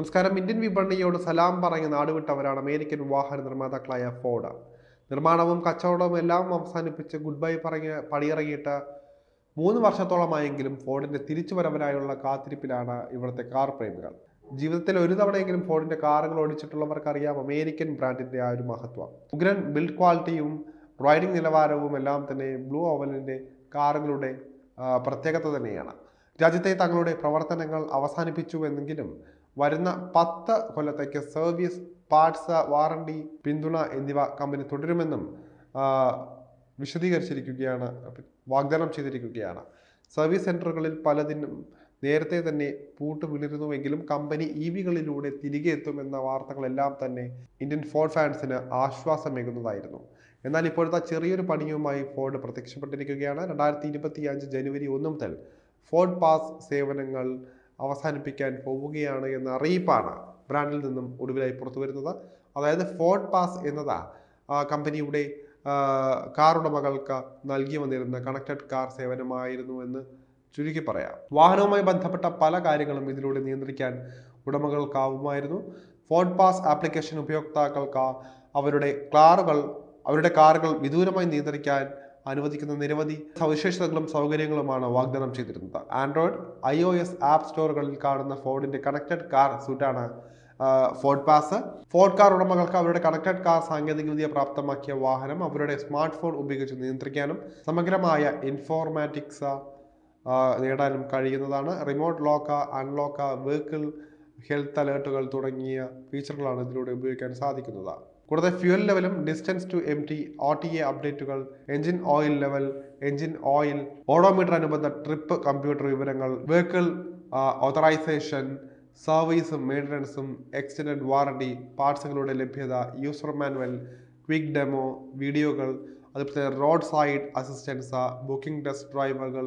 നമസ്കാരം. ഇന്ത്യൻ വിപണിയോട് സലാം പറഞ്ഞ് നാടുവിട്ടവരാണ് അമേരിക്കൻ വാഹന നിർമ്മാതാക്കളായ ഫോർഡ്. നിർമ്മാണവും കച്ചവടവും എല്ലാം അവസാനിപ്പിച്ച് ഗുഡ് ബൈ പറഞ്ഞ് പടിയിറങ്ങിയിട്ട് മൂന്ന് വർഷത്തോളമായെങ്കിലും ഫോർഡിന്റെ തിരിച്ചുവരവനായുള്ള കാത്തിരിപ്പിലാണ് ഇവിടുത്തെ കാർ പ്രേമികൾ. ജീവിതത്തിൽ ഒരു തവണയെങ്കിലും ഫോർഡിന്റെ കാറുകൾ ഓടിച്ചിട്ടുള്ളവർക്ക് അറിയാം അമേരിക്കൻ ബ്രാൻഡിന്റെ ആ ഒരു മഹത്വം. ഉഗ്രൻ ബിൽഡ് ക്വാളിറ്റിയും റൈഡിംഗ് നിലവാരവും എല്ലാം തന്നെ ബ്ലൂ ഓവലിന്റെ കാറുകളുടെ പ്രത്യേകത തന്നെയാണ്. രാജ്യത്തെ തങ്ങളുടെ പ്രവർത്തനങ്ങൾ അവസാനിപ്പിച്ചു എന്നെങ്കിലും വരുന്ന പത്ത് കൊല്ലത്തേക്ക് സർവീസ് പാർട്സ് വാറണ്ടി പിന്തുണ എന്നിവ കമ്പനി തുടരുമെന്നും വിശദീകരിച്ചിരിക്കുകയാണ് വാഗ്ദാനം ചെയ്തിരിക്കുകയാണ്. സർവീസ് സെന്ററുകളിൽ പലതിനും നേരത്തെ തന്നെ പൂട്ട് വിളിരുന്നുവെങ്കിലും കമ്പനി ഇ വികളിലൂടെ തിരികെ എത്തുമെന്ന വാർത്തകളെല്ലാം തന്നെ ഇന്ത്യൻ ഫോർഡ് ഫാൻസിന് ആശ്വാസമേകുന്നതായിരുന്നു. എന്നാൽ ഇപ്പോഴത്തെ ചെറിയൊരു പണിയുമായി ഫോർഡ് പ്രത്യക്ഷപ്പെട്ടിരിക്കുകയാണ്. രണ്ടായിരത്തി ഇരുപത്തി അഞ്ച് ജനുവരി ഒന്ന് മുതൽ ഫോർഡ് പാസ് സേവനങ്ങൾ അവസാനിപ്പിക്കാൻ പോവുകയാണ് എന്ന അറിയിപ്പാണ് ബ്രാൻഡിൽ നിന്നും ഒടുവിലായി പുറത്തു വരുന്നത്. അതായത് ഫോർഡ് പാസ് എന്നത് കമ്പനിയുടെ കാർ ഉടമകൾക്ക് നൽകി വന്നിരുന്ന കണക്റ്റഡ് കാർ സേവനമായിരുന്നു എന്ന് ചുരുക്കി പറയാം. വാഹനവുമായി ബന്ധപ്പെട്ട പല കാര്യങ്ങളും ഇതിലൂടെ നിയന്ത്രിക്കാൻ ഉടമകൾക്കാവുമായിരുന്നു. ഫോർഡ് പാസ് ആപ്ലിക്കേഷൻ ഉപയോക്താക്കൾക്ക് അവരുടെ കാറുകൾ അവരുടെ കാറുകൾ വിദൂരമായി നിയന്ത്രിക്കാൻ അനുവദിക്കുന്ന നിരവധി സവിശേഷതകളും സൗകര്യങ്ങളുമാണ് വാഗ്ദാനം ചെയ്തിരുന്നത്. Android I O S app സ്റ്റോറുകളിൽ കാണുന്ന ഫോർഡിന്റെ കണക്റ്റഡ് കാർ സൂട്ടാണ് ഫോർഡ് പാസ്. ഫോർഡ് കാർ ഉടമകൾക്ക് അവരുടെ കണക്റ്റഡ് കാർ സാങ്കേതികവിദ്യ പ്രാപ്തമാക്കിയ വാഹനം അവരുടെ സ്മാർട്ട് ഫോൺ ഉപയോഗിച്ച് നിയന്ത്രിക്കാനും സമഗ്രമായ ഇൻഫോർമാറ്റിക്സ് നേടാനും കഴിയുന്നതാണ്. Remote lock unlock vehicle health അലേർട്ടുകൾ തുടങ്ങിയ ഫീച്ചറുകളാണ് ഇതിലൂടെ ഉപയോഗിക്കാൻ സാധിക്കുന്നത്. കൂടാതെ ഫ്യൂൽ ലെവലും distance to M T O T A അപ്ഡേറ്റുകൾ engine oil level engine oil odometer അനുബന്ധ ട്രിപ്പ് കമ്പ്യൂട്ടർ വിവരങ്ങൾ വെഹിക്കിൾ ഓതറൈസേഷൻ സർവീസും മെയിന്റനൻസും എക്സ്റ്റൻഡ് വാറണ്ടി പാർട്സുകളുടെ ലഭ്യത യൂസർ മാനുവൽ ക്വിക്ക് ഡെമോ വീഡിയോകൾ അതുപോലെ തന്നെ road side assistance booking test ഡ്രൈവറുകൾ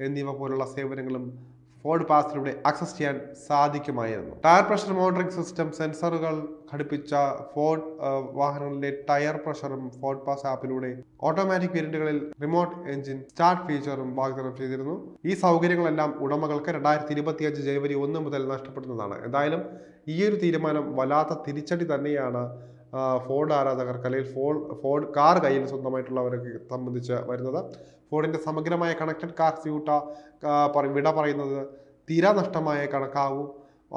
എന്നിവ പോലുള്ള സേവനങ്ങളും ഫോർഡ് പാസിലൂടെ ആക്സസ് ചെയ്യാൻ സാധിക്കുമായിരുന്നു. ടയർ പ്രഷർ മോണിറ്ററിംഗ് സിസ്റ്റം സെൻസറുകൾ ഘടിപ്പിച്ച ഫോർഡ് വാഹനങ്ങളിലെ ടയർ പ്രഷറും ഫോർഡ് പാസ് ആപ്പിലൂടെ ഓട്ടോമാറ്റിക് വേരിയന്റുകളിൽ റിമോട്ട് എഞ്ചിൻ സ്റ്റാർട്ട് ഫീച്ചറും വാഗ്ദാനം ചെയ്തിരുന്നു. ഈ സൗകര്യങ്ങളെല്ലാം ഉടമകൾക്ക് രണ്ടായിരത്തി ഇരുപത്തിയഞ്ച് ജനുവരി ഒന്ന് മുതൽ നഷ്ടപ്പെടുന്നതാണ്. എന്തായാലും ഈ ഒരു തീരുമാനം വല്ലാത്ത തിരിച്ചടി തന്നെയാണ് ഫോർഡ് ആരാധകർക്ക് അല്ലെങ്കിൽ ഫോൾ ഫോർഡ് കാർ കയ്യിൽ സ്വന്തമായിട്ടുള്ളവരെ സംബന്ധിച്ച് വരുന്നത്. ഫോർഡിന്റെ സമഗ്രമായ കണക്റ്റഡ് കാർ സ്യൂട്ട വിട പറയുന്നത് തീരാ നഷ്ടമായ കണക്കാവും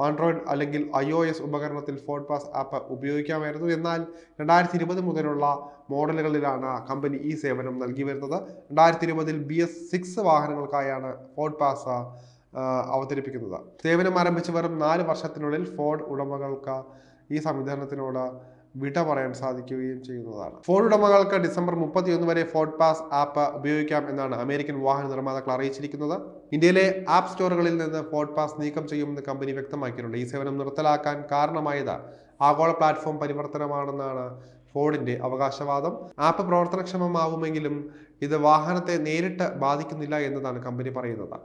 ആൻഡ്രോയിഡ് അല്ലെങ്കിൽ ഐ ഒ എസ് ഉപകരണത്തിൽ ഫോർഡ് പാസ് ആപ്പ് ഉപയോഗിക്കാമായിരുന്നു. എന്നാൽ രണ്ടായിരത്തി ഇരുപത് മുതലുള്ള മോഡലുകളിലാണ് കമ്പനി ഈ സേവനം നൽകി വരുന്നത്. രണ്ടായിരത്തി ഇരുപതിൽ ബി എസ് സിക്സ് വാഹനങ്ങൾക്കായാണ് ഫോർഡ് പാസ് അവതരിപ്പിക്കുന്നത്. സേവനം ആരംഭിച്ച് വെറും നാല് വർഷത്തിനുള്ളിൽ ഫോർഡ് ഉടമകൾക്ക് ഈ സംവിധാനത്തിനോട് വിട പറയാൻ സാധിക്കുകയും ചെയ്യുന്നതാണ്. ഫോൺ ഉടമകൾക്ക് ഡിസംബർ മുപ്പത്തിയൊന്ന് വരെ ഫോർഡ് പാസ് ആപ്പ് ഉപയോഗിക്കാം എന്നാണ് അമേരിക്കൻ വാഹന നിർമ്മാതാക്കൾ അറിയിച്ചിരിക്കുന്നത്. ഇന്ത്യയിലെ ആപ്പ് സ്റ്റോറുകളിൽ നിന്ന് ഫോർഡ് പാസ് നീക്കം ചെയ്യുമെന്ന് കമ്പനി വ്യക്തമാക്കിയിട്ടുണ്ട്. ഈ സേവനം നിർത്തലാക്കാൻ കാരണമായത് ആഗോള പ്ലാറ്റ്ഫോം പരിവർത്തനമാണെന്നാണ് ഫോർഡിന്റെ അവകാശവാദം. ആപ്പ് പ്രവർത്തനക്ഷമമാവുമെങ്കിലും ഇത് വാഹനത്തെ നേരിട്ട് ബാധിക്കുന്നില്ല എന്നതാണ് കമ്പനി പറയുന്നത്.